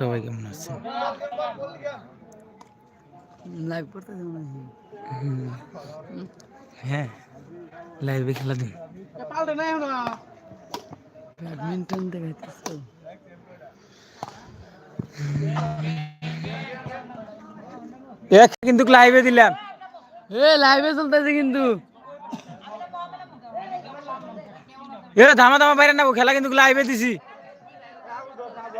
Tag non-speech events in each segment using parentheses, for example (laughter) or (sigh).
সবাই কেমন আছেন? লাইভ করতে। হ্যাঁ। লাইভে খেলা দিন। ব্যাডমিন্টন দেখাইতেছ। এক কিন্তু লাইভে দিলাম। এ লাইভে চলতেছে কিন্তু। এ ধামা ধামা বাইরে না খেলা কিন্তু লাইভে দিছি।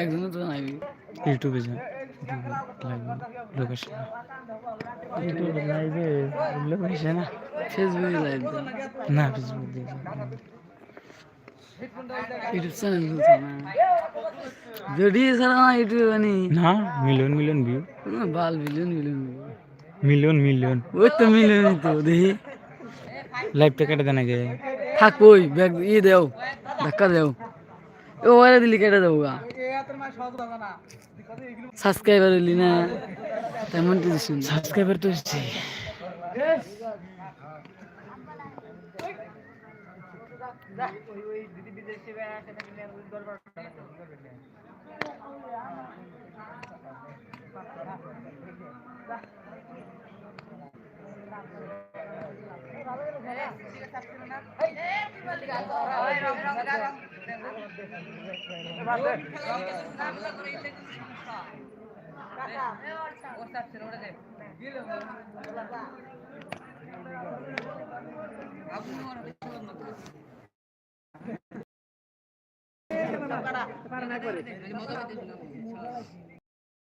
একজন তো নাই ইউটিউবে যান। লোকেশন ইউটিউবে লাইভে লোকেশন না ফেসবুকে লাইভ না ফেসবুক দেখি ইউটিউব চ্যানেল খুলছে না ভিডিও ছাড়া না ইউটিউবে না মিলিয়ন মিলিয়ন ভিউ বাল বিলিয়ন বিলিয়ন মিলিয়ন মিলিয়ন। ওই তো মিলিয়ন তো দেখি। লাইভটা কেটে দেন আগে। থাক ওই ব্যাগ ই দেও ধাক্কা দেও। ও ওরে দিলি কেটে দেবো গা। সাবস্ক্রাইবার হইলি না তেমন শুন সাবস্ক্রাইবার তো এসছে। (laughs)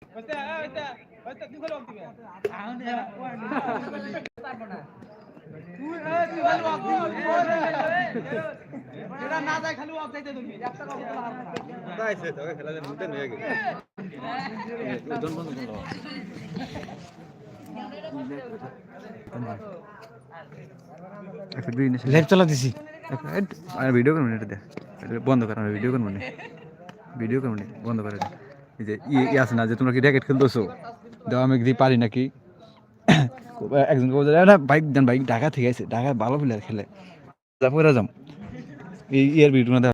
হইতা হইতা হইতা দুঃখ লোক দিবে এসে লাইভ চালা দিছি ভিডিও করবেন এটা দে বন্ধ কর আমরা ভিডিও করব ভিডিও করব বন্ধ করে এই যে ই না যে তোমরা কি র্যাকেট খেলতেছো দাও আমি কি পারি নাকি একজন না বাইক দেন, বাইক ঢাকা থেকে আছে ঢাকা ভালো প্লেয়ার খেলে। তারপরে যাম। এই, ইয়ার ভিডিও না